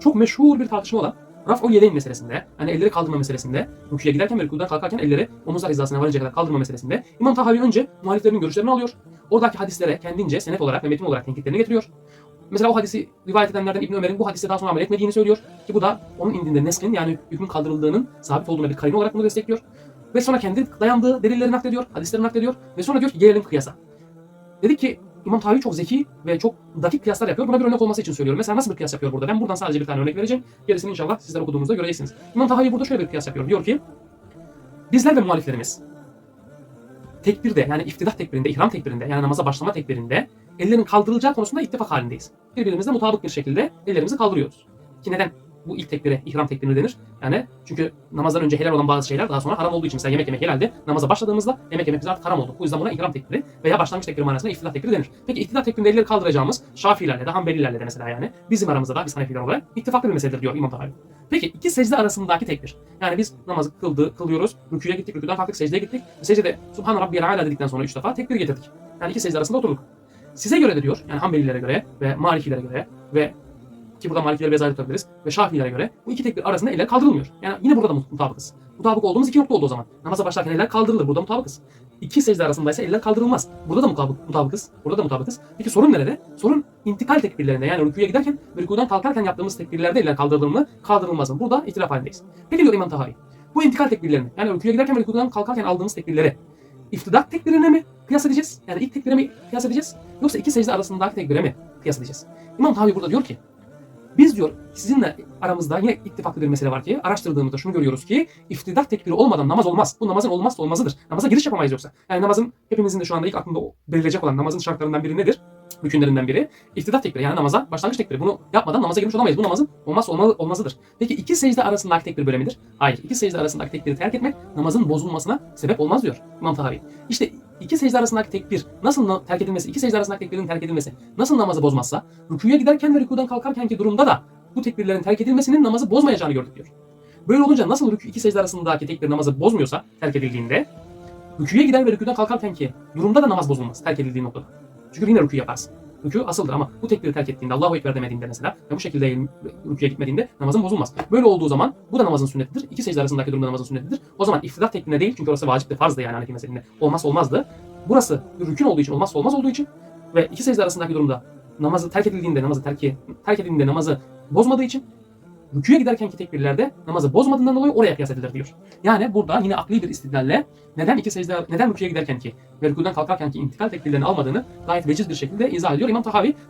çok meşhur bir tartışma olan Raf'ul yedeyn meselesinde, yani elleri kaldırma meselesinde, rüküye giderken ve rükudan kalkarken elleri omuzlar hizasına varıncaya kadar kaldırma meselesinde İmam Tahavi önce muhaliflerinin görüşlerini alıyor. Oradaki hadislere kendince senet olarak ve metin olarak tenkitlerini getiriyor. Mesela o hadisi rivayet edenlerden İbn Ömer'in bu hadiste daha sonra amel etmediğini söylüyor. Ki bu da onun indinde neslin yani hükmün kaldırıldığının sabit olduğuna bir karine olarak bunu destekliyor. Ve sonra kendi dayandığı delilleri naklediyor, hadisleri naklediyor ve sonra diyor ki gelelim kıyasa. Dedik ki İmam Tahavi çok zeki ve çok dakik kıyaslar yapıyor. Buna bir örnek olması için söylüyorum. Mesela nasıl bir kıyas yapıyor burada? Ben buradan sadece bir tane örnek vereceğim. Gerisini inşallah sizler okuduğunuzda göreceksiniz. İmam Tahavi burada şöyle bir kıyas yapıyor. Diyor ki bizler ve muhaliflerimiz tekbirde yani iftidah tekbirinde, ihram tekbirinde yani namaza başlama tekbirinde ellerin kaldırılacağı konusunda ittifak halindeyiz. Birbirimizle mutabık bir şekilde ellerimizi kaldırıyoruz. Ki neden bu ilk tekbire ihram tekbiri denir? Yani çünkü namazdan önce helal olan bazı şeyler daha sonra haram olduğu için mesela yemek yemek helaldi. Namaza başladığımızda yemek yemek artık haram oldu. Bu yüzden buna ihram tekbiri veya başlangıç tekbiri manasında iftidah tekbiri denir. Peki iftidah tekbirinde elleri kaldıracağımız Şafiilerle de Hanbelilerle de mesela yani bizim aramızda da biz Hanefiler olarak ittifaklı bir meseledir diyor İmam Tahavi. Peki iki secde arasındaki tekbir. Yani biz namazı kıldı, kılıyoruz, rüküye gittik, rüküden kalktık, secdeye gittik. Secdede Subhan Rabbiyel Ala dedikten sonra üç defa tekbir getirdik. Yani iki secde arasında oturduk. Size göre de diyor, yani Hanbelilere göre ve Malikilere göre ve ki burada Malikilere bezayet tutabiliriz ve Şafilere göre bu iki tekbir arasında eller kaldırılmıyor. Yani yine burada da mutabıkız. Mutabık olduğumuz iki nokta oldu o zaman. Namaza başlarken eller kaldırılır. Burada mutabıkız. İki secde arasında ise eller kaldırılmaz. Burada da mutabık, mutabıkız. Burada da mutabıkız. Peki sorun nerede? Sorun intikal tekbirlerinde yani rüküye giderken ve rükudan kalkarken yaptığımız tekbirlerde eller kaldırılır mı, kaldırılmaz mı? Burada ihtilaf halindeyiz. Peki diyor İmam Tahavi. Bu intikal tekbirlerini yani rüküye giderken ve rükudan kalkarken aldığımız tekbirleri iftidak tekbirine mi kıyas edeceğiz? Yani ilk tekbire mi kıyas edeceğiz? Yoksa iki secde arasındaki tekbire mi kıyas edeceğiz? İmam Tahavi burada diyor ki biz diyor sizinle aramızda yine ittifaklı bir mesele var ki araştırdığımızda şunu görüyoruz ki iftidak tekbiri olmadan namaz olmaz. Bu namazın olmazsa olmazıdır. Namaza giriş yapamayız yoksa. Yani namazın hepimizin de şu anda ilk aklında belirleyecek olan namazın şartlarından biri nedir? Rükünlerinden biri. İftidak tekbiri yani namaza başlangıç tekbiri. Bunu yapmadan namaza girmiş olamayız. Bu namazın olmazsa olma, olmazıdır. Peki iki secde arasındaki tekbir böyle midir? Hayır. İki secde arasındaki tekbiri terk etmek namazın bozulmasına sebep olmaz diyor İmam Tahavi. İşte iki secde arasındaki tekbir nasıl na- terk edilmesi, iki secde arasındaki tekbirin terk edilmesi nasıl namazı bozmazsa rüküye giderken ve rükudan kalkarkenki durumda da bu tekbirlerin terk edilmesinin namazı bozmayacağını gördük diyor. Böyle olunca nasıl rükü iki secde arasındaki tekbir namazı bozmuyorsa terk edildiğinde rüküye gider ve rüküden kalkarkenki durumda da namaz bozulmaz terk edildiği noktada. Çünkü yine rükü yaparsın. Rükü asıldır ama bu tekbiri terk ettiğinde Allahu Ekber demediğinde mesela ve bu şekilde rüküye gitmediğinde namazın bozulmaz. Böyle olduğu zaman bu da namazın sünnetidir. İki secde arasındaki durumda namazın sünnetidir. O zaman iftidat tekbirine değil çünkü orası vacipti farzdı yani Hanefi mezhebinde. Olmaz olmazdı. Burası rükün olduğu için olmazsa olmaz olduğu için ve iki secde arasındaki durumda namazı terk edildiğinde namazı terk, terk edildiğinde namazı bozmadığı için rüküye giderkenki tekbirlerde namazı bozmadığından dolayı oraya kıyas edilir diyor. Yani burada yine akli bir istidlalle neden iki secde neden rüküye giderken ki ve rüküden kalkarken ki intikal tekbirlerini almadığını gayet veciz bir şekilde izah ediyor İmam Tahavi.